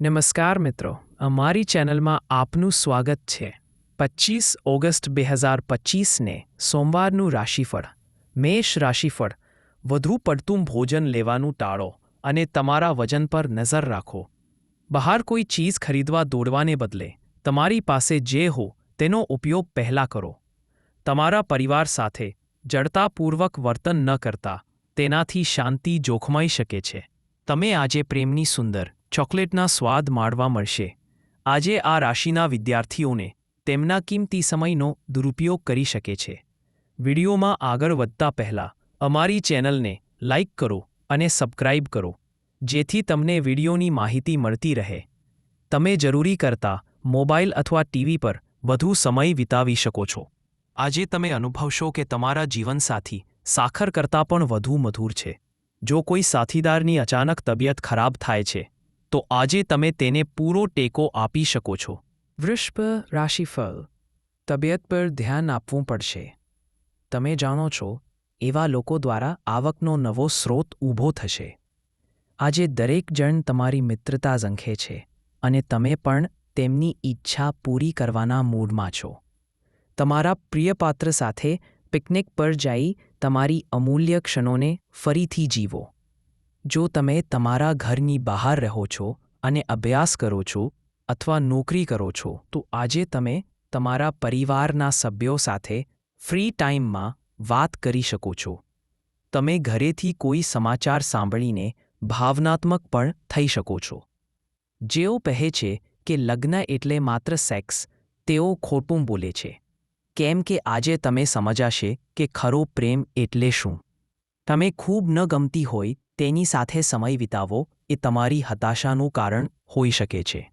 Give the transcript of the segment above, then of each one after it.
નમસ્કાર મિત્રો, અમારી ચેનલમાં આપનું સ્વાગત છે. પચીસ ઓગસ્ટ બે હજાર પચીસને સોમવારનું રાશિફળ, મેષ રાશિફળ, વધુ પડતું ભોજન લેવાનું ટાળો અને તમારા વજન પર નજર રાખો. બહાર કોઈ ચીજ ખરીદવા દોડવાને બદલે તમારી પાસે જે હો તેનો ઉપયોગ પહેલાં કરો. તમારા પરિવાર સાથે જડતાપૂર્વક વર્તન ન કરતા તેનાથી શાંતિ જોખમાઈ શકે છે. તમે આજે પ્રેમની સુંદર ચોકલેટના સ્વાદ માણવા મળશે. આજે આ રાશિના વિદ્યાર્થીઓને તેમના કિંમતી સમયનો દુરુપયોગ કરી શકે છે. વિડીયોમાં આગળ વધતા પહેલાં અમારી ચેનલને લાઇક કરો અને સબસ્ક્રાઇબ કરો, જેથી તમને વિડીયોની માહિતી મળતી રહે. તમે જરૂરી કરતાં મોબાઈલ અથવા ટીવી પર વધુ સમય વિતાવી શકો છો. આજે તમે અનુભવશો કે તમારા જીવનસાથી સાખર કરતાં પણ વધુ મધુર છે. જો કોઈ સાથીદારની અચાનક તબિયત ખરાબ થાય છે તો આજે તમે તેને પૂરો ટેકો આપી શકો છો. વૃષભ રાશિફળ. તબિયત પર ધ્યાન આપવું પડશે. તમે જાણો છો, એવા લોકો દ્વારા આવકનો નવો સ્રોત ઊભો થશે. આજે દરેક જણ તમારી મિત્રતા ઝંખે છે અને તમે પણ તેમની ઈચ્છા પૂરી કરવાના મૂડમાં છો. તમારા પ્રિય પાત્ર સાથે પિકનિક પર જઈ તમારી અમૂલ્ય ક્ષણોને ફરીથી જીવો. જો તમે તમારા ઘરની બહાર રહો છો અને અભ્યાસ કરો છો અથવા નોકરી કરો છો, તો આજે તમે તમારા પરિવારના સભ્યો સાથે ફ્રી ટાઈમમાં વાત કરી શકો છો. તમે ઘરેથી કોઈ સમાચાર સાંભળીને ભાવનાત્મક પણ થઈ શકો છો. જેઓ કહે છે કે લગ્ન એટલે માત્ર સેક્સ, તેઓ ખોટું બોલે છે. કેમ કે આજે તમે સમજાશે કે ખરો પ્રેમ એટલે શું? તમે ખૂબ ન ગમતી હોય તેની સાથે સમય વિતાવો એ તમારી હતાશાનું કારણ હોઈ શકે છે.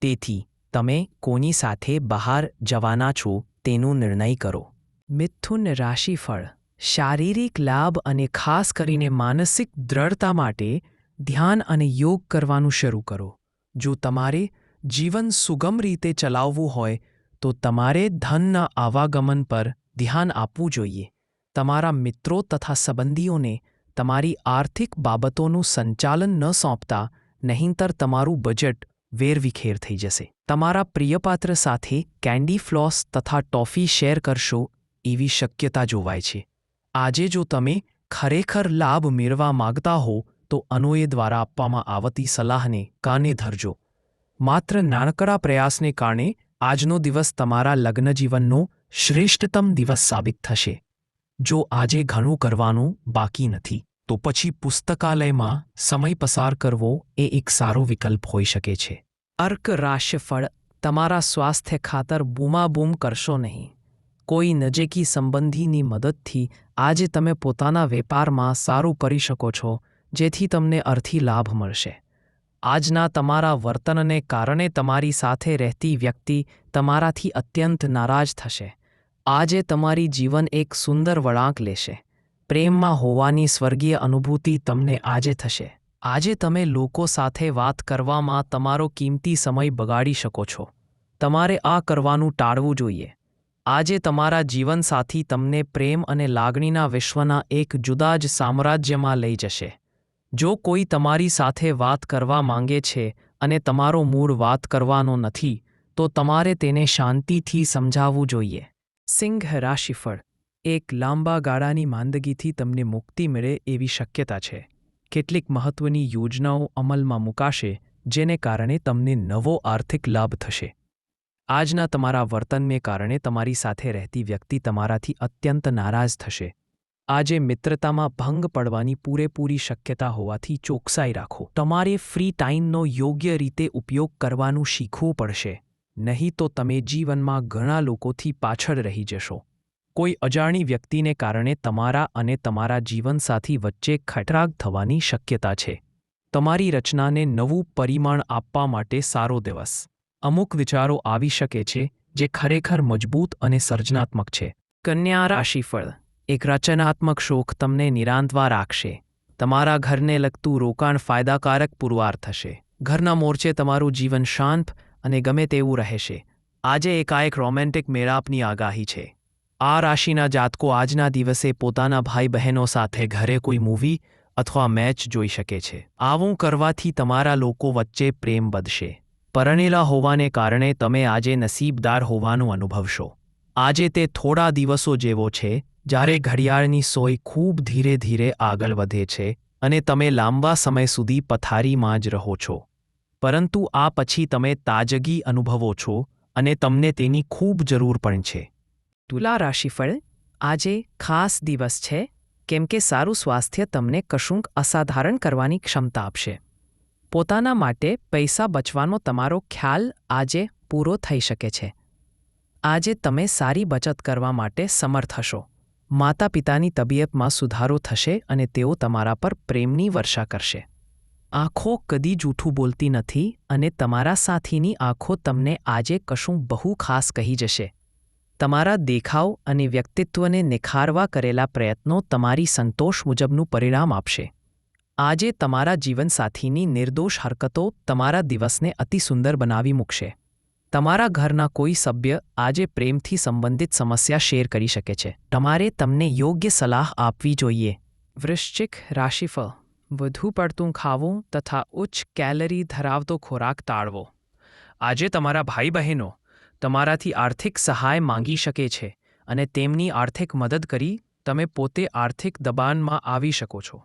તેથી, તમે કોની સાથે બહાર જવાના છો તેનો નિર્ણય કરો. મિથુન રાશિફળ, શારીરિક લાભ અને ખાસ કરીને માનસિક દ્રઢતા માટે ધ્યાન અને યોગ કરવાનું શરૂ કરો. જો તમારે જીવન સુગમ રીતે ચલાવવું હોય, તો તમારે ધનના આવાગમન પર ધ્યાન આપવું જોઈએ. તમારા મિત્રો તથા સંબંધીઓને તમારી આર્થિક બાબતોનું સંચાલન ન સોંપતા, નહીંતર તમારું બજેટ વેરવિખેર થઈ જશે. તમારા પ્રિયપાત્ર સાથે કેન્ડી ફ્લોસ તથા ટોફી શેર કરશો એવી શક્યતા જોવાય છે. આજે જો તમે ખરેખર લાભ મેળવા માગતા હો, તો અનોએ દ્વારા આપવામાં આવતી સલાહને કાને ધરજો. માત્ર નાનકડા પ્રયાસને કારણે આજનો દિવસ તમારા લગ્નજીવનનો શ્રેષ્ઠતમ દિવસ સાબિત થશે. જો આજે ઘણું કરવાનું બાકી નથી, તો પછી પુસ્તકાલયમાં સમય પસાર કરવો એ એક સારો વિકલ્પ હોઈ શકે છે. અર્ક રાશિફળ, તમારા સ્વાસ્થ્ય ખાતર બૂમાબૂમ કરશો નહીં. કોઈ નજીકી સંબંધીની મદદથી આજે તમે પોતાના વેપારમાં સારું કરી શકો છો, જેથી તમને અર્થી લાભ મળશે. આજના તમારા વર્તનને કારણે તમારી સાથે રહેતી વ્યક્તિ તમારાથી અત્યંત નારાજ થશે. આજે તમારી જીવન એક સુંદર વળાંક લેશે. પ્રેમમાં હોવાની સ્વર્ગીય અનુભૂતિ તમને આજે થશે. આજે તમે લોકો સાથે વાત કરવામાં તમારો કિંમતી સમય બગાડી શકો છો. તમારે આ કરવાનું ટાળવું જોઈએ. આજે તમારા જીવનસાથી તમને પ્રેમ અને લાગણીના વિશ્વના એક જુદા જ સામ્રાજ્યમાં લઈ જશે. જો કોઈ તમારી સાથે વાત કરવા માંગે છે અને તમારો મૂળ વાત કરવાનો નથી, તો તમારે તેને શાંતિથી સમજાવવું જોઈએ. સિંહ રાશિફળ એક લાંબા ગાળાની માંદગીથી તમને મુક્તિ મળે એવી શક્યતા છે. કેટલીક મહત્વની યોજનાઓ અમલમાં મુકાશે, જેને કારણે તમને નવો આર્થિક લાભ થશે. આજના તમારા વર્તનને કારણે તમારી સાથે રહેતી વ્યક્તિ તમારાથી અત્યંત નારાજ થશે. આજે મિત્રતામાં ભંગ પડવાની પૂરેપૂરી શક્યતા હોવાથી ચોકસાઈ રાખો. તમારે ફ્રી ટાઈમનો યોગ્ય રીતે ઉપયોગ કરવાનું શીખવું પડશે. નહીં તો તમે જીવનમાં ઘણા લોકોથી પાછળ રહી જશો. કોઈ અજાણી વ્યક્તિને કારણે તમારા અને તમારા જીવનસાથી વચ્ચે ખટરાગ થવાની શક્યતા છે. તમારી રચનાને નવું પરિમાણ આપવા માટે સારો દિવસ. અમુક વિચારો આવી શકે છે જે ખરેખર મજબૂત અને સર્જનાત્મક છે. કન્યા રાશિફળ. એક રચનાત્મક શોખ તમને નિરાંતવા રાખશે. તમારા ઘરને લગતું રોકાણ ફાયદાકારક પુરવાર થશે. ઘરના મોરચે તમારું જીવન શાંત અને ગમે તેવું રહેશે. આજે એકાએક રોમેન્ટિક મેળાપની આગાહી છે. આ રાશિના જાતકો આજના દિવસે પોતાના ભાઈ બહેનો સાથે ઘરે કોઈ મૂવી અથવા મેચ જોઈ શકે છે. આવું કરવાથી તમારા લોકો વચ્ચે પ્રેમ વધશે. પરણેલા હોવાને કારણે તમે આજે નસીબદાર હોવાનું અનુભવશો. આજે તે થોડા દિવસો જેવો છે, જ્યારે ઘડિયાળની સોય ખૂબ ધીરે ધીરે આગળ વધે છે અને તમે લાંબા સમય સુધી પથારીમાં જ રહો છો. પરંતુ આ પછી તમે તાજગી અનુભવો છો અને તમને તેની ખૂબ જરૂર પણ છે. તુલા રાશિફળ આજે ખાસ દિવસ છે, કેમ કે સારું સ્વાસ્થ્ય તમને કશુંક અસાધારણ કરવાની ક્ષમતા આપશે. પોતાના માટે પૈસા બચવાનો તમારો ખ્યાલ આજે પૂરો થઈ શકે છે. આજે તમે સારી બચત કરવા માટે સમર્થ હશો. માતા પિતાની તબિયતમાં સુધારો થશે અને તેઓ તમારા પર પ્રેમની વર્ષા કરશે. આંખો કદી જૂઠું બોલતી નથી અને તમારા સાથીની આંખો તમને આજે કશું બહુ ખાસ કહી જશે. તમારા દેખાવ અને વ્યક્તિત્વને નિખારવા કરેલા પ્રયત્નો તમારી સંતોષ મુજબનું પરિણામ આપશે. આજે તમારા જીવનસાથીની નિર્દોષ હરકતો તમારા દિવસને અતિ સુંદર બનાવી મૂકશે. તમારા ઘરના કોઈ સભ્ય આજે પ્રેમથી સંબંધિત સમસ્યા શેર કરી શકે છે. તમારે તમને યોગ્ય સલાહ આપવી જોઈએ. વૃશ્ચિક રાશિફળ વધુ પડતું ખાવું તથા ઉચ્ચ કેલરી ધરાવતો ખોરાક ટાળવો. આજે તમારા ભાઈ બહેનો તમારાથી આર્થિક સહાય માંગી શકે છે અને તેમની આર્થિક મદદ કરી તમે પોતે આર્થિક દબાણમાં આવી શકો છો.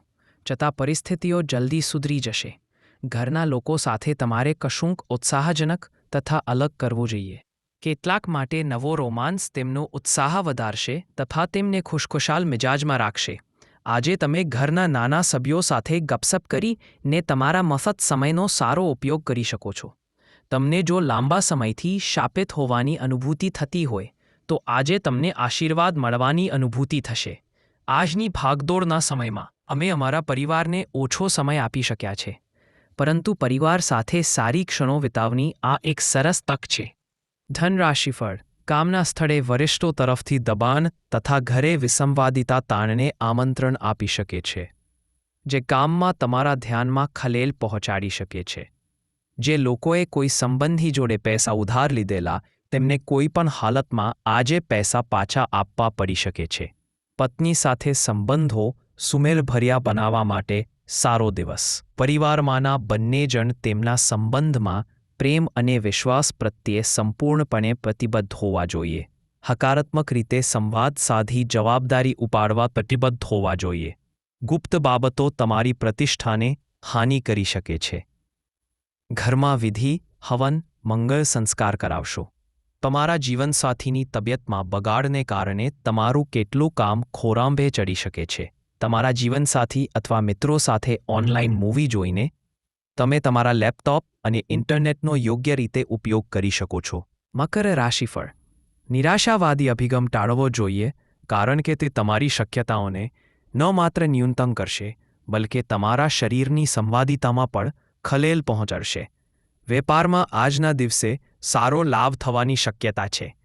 છતાં પરિસ્થિતિઓ જલ્દી સુધરી જશે. ઘરના લોકો સાથે તમારે કશુંક ઉત્સાહજનક તથા અલગ કરવું જોઈએ. કેટલાક માટે નવો રોમાન્સ તેમનો ઉત્સાહ વધારશે તથા તેમને ખુશખુશાલ મિજાજમાં રાખશે. આજે તમે ઘરના નાના સભ્યો સાથે ગપસપ કરી ને તમારા મફત સમયનો સારો ઉપયોગ કરી શકો છો. તમને જો લાંબા સમયથી શાપિત હોવાની અનુભૂતિ થતી હોય, તો આજે તમને આશીર્વાદ મળવાની અનુભૂતિ થશે. આજની ભાગદોડના સમયમાં, અમે અમારા પરિવારને ઓછો સમય આપી શક્યા છે. પરંતુ પરિવાર સાથે સારી ક્ષણો વિતાવની આ એક સરસ તક છે. ધનરાશિફળ કામના સ્થળે વરિષ્ઠો તરફથી દબાણ તથા ઘરે વિસંવાદિતા તાણને આમંત્રણ આપી શકે છે, જે કામમાં તમારા ધ્યાનમાં ખલેલ પહોંચાડી શકે છે. જે લોકોએ કોઈ સંબંધી જોડે પૈસા ઉધાર લીધેલા, તેમને કોઈ પણ હાલતમાં આજે પૈસા પાછા આપવા પડી શકે છે. પત્ની સાથે સંબંધો સુમેળભર્યા બનાવવા માટે સારો દિવસ. પરિવારમાંના બંને જણ તેમના સંબંધમાં પ્રેમ અને વિશ્વાસ પ્રત્યે સંપૂર્ણપણે પ્રતિબદ્ધ હોવા જોઈએ. હકારાત્મક રીતે સંવાદ સાધી જવાબદારી ઉપાડવા પ્રતિબદ્ધ હોવા જોઈએ. ગુપ્ત બાબતો તમારી પ્રતિષ્ઠાને હાનિ કરી શકે છે. ઘરમાં વિધિ, હવન, મંગળ સંસ્કાર કરાવશો. તમારા જીવનસાથીની તબિયતમાં બગાડને કારણે તમારું કેટલું કામ ખોરાંભે ચડી શકે છે. તમારા જીવનસાથી અથવા મિત્રો સાથે ઓનલાઈન મૂવી જોઈને તમે તમારા લેપટોપ અને ઇન્ટરનેટનો યોગ્ય રીતે ઉપયોગ કરી શકો છો. મકર રાશિફળ નિરાશાવાદી અભિગમ ટાળવો જોઈએ, કારણ કે તે તમારી શક્યતાઓને ન માત્ર ન્યૂનતમ કરશે, બલકે તમારા શરીરની સંવાદિતામાં પણ ખલેલ પહોંચાડશે. વેપારમાં આજના દિવસે સારો લાભ થવાની શક્યતા છે.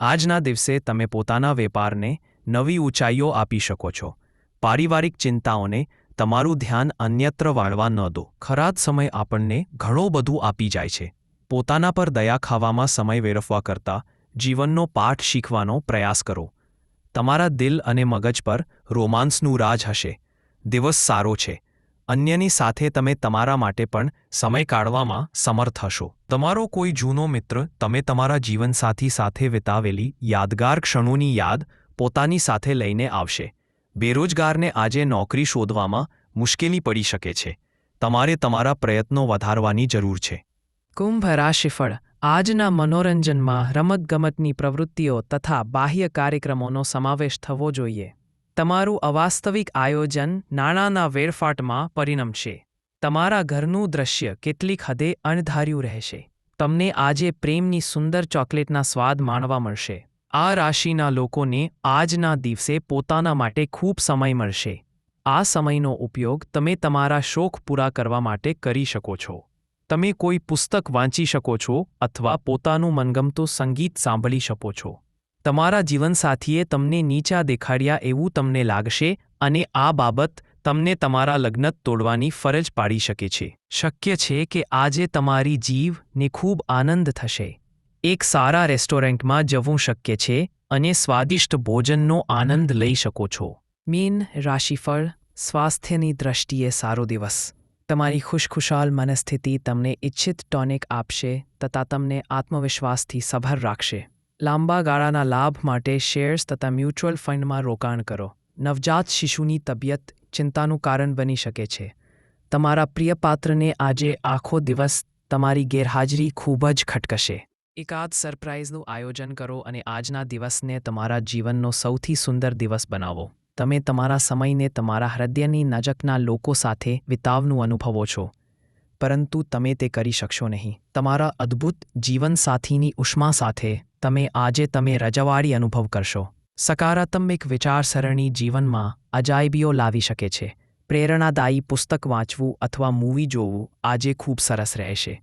આજના દિવસે તમે પોતાના વેપારને નવી ઊંચાઈઓ આપી શકો છો. પારિવારિક ચિંતાઓને તમારું ધ્યાન અન્યત્ર વાળવા ન દો. ખરાબ સમય આપણને ઘણો બધું આપી જાય છે. પોતાના પર દયા ખાવામાં સમય વેરફવા કરતાં જીવનનો પાઠ શીખવાનો પ્રયાસ કરો. તમારા દિલ અને મગજ પર રોમાન્સનું રાજ હશે. દિવસ સારો છે. અન્યની સાથે તમે તમારા માટે પણ સમય કાઢવામાં સમર્થ હશો. તમારો કોઈ જૂનો મિત્ર તમે તમારા જીવનસાથી સાથે વિતાવેલી યાદગાર ક્ષણોની યાદ પોતાની સાથે લઈને આવશે. બેરોજગારને આજે નોકરી શોધવામાં મુશ્કેલી પડી શકે છે. તમારે તમારા પ્રયત્નો વધારવાની જરૂર છે. કુંભ રાશિફળ. આજના મનોરંજનમાં રમતગમતની પ્રવૃત્તિઓ તથા બાહ્ય કાર્યક્રમોનો સમાવેશ થવો જોઈએ. તમારું અવાસ્તવિક આયોજન નાણાંના વેરફાટમાં પરિણમશે તમારા ઘરનું દ્રશ્ય કેટલીક હદે અણધાર્યું રહેશે. તમને આજે પ્રેમની સુંદર ચોકલેટના સ્વાદ માણવા મળશે. આ રાશિના લોકોને આજના દિવસે પોતાના માટે ખૂબ સમય મળશે. આ સમયનો ઉપયોગ તમે તમારા શોખ પૂરા કરવા માટે કરી શકો છો. તમે કોઈ પુસ્તક વાંચી શકો છો અથવા પોતાનું મનગમતું સંગીત સાંભળી શકો છો. તમારા જીવનસાથીએ તમને નીચા દેખાડ્યા એવું તમને લાગશે અને આ બાબત તમને તમારા લગ્ન તોડવાની ફરજ પાડી શકે છે. શક્ય છે કે આજે તમારી જીવને ખૂબ આનંદ થશે. એક સારા રેસ્ટોરન્ટમાં જવું શક્ય છે અને સ્વાદિષ્ટ ભોજનનો આનંદ લઈ શકો છો. મીન રાશિફળ, સ્વાસ્થ્યની દ્રષ્ટિએ સારો દિવસ. તમારી ખુશખુશાલ મનસ્થિતિ તમને ઇચ્છિત ટોનિક આપશે તથા તમને આત્મવિશ્વાસથી સભર રાખશે. લાંબા ગાળાના લાભ માટે શેર્સ તથા મ્યુચ્યુઅલ ફંડમાં રોકાણ કરો. નવજાત શિશુની તબિયત ચિંતાનું કારણ બની શકે છે. તમારા પ્રિય પાત્રને આજે આખો દિવસ તમારી ગેરહાજરી ખૂબ જ ખટકશે. એકાદ સરપ્રાઇઝનું આયોજન કરો અને આજના દિવસને તમારા જીવનનો સૌથી સુંદર દિવસ બનાવો. તમે તમારા સમયને તમારા હૃદયની નજકના લોકો સાથે વિતાવનું અનુભવો છો. પરંતુ તમે તે કરી શકશો નહીં. તમારા અદ્ભુત જીવનસાથીની ઉષ્મા સાથે તમે આજે તમે રજવાડી અનુભવ કરશો. સકારાત્મક વિચારસરણી જીવનમાં અજાયબીઓ લાવી શકે છે. પ્રેરણાદાયી પુસ્તક વાંચવું અથવા મૂવી જોવું આજે ખૂબ સરસ રહેશે.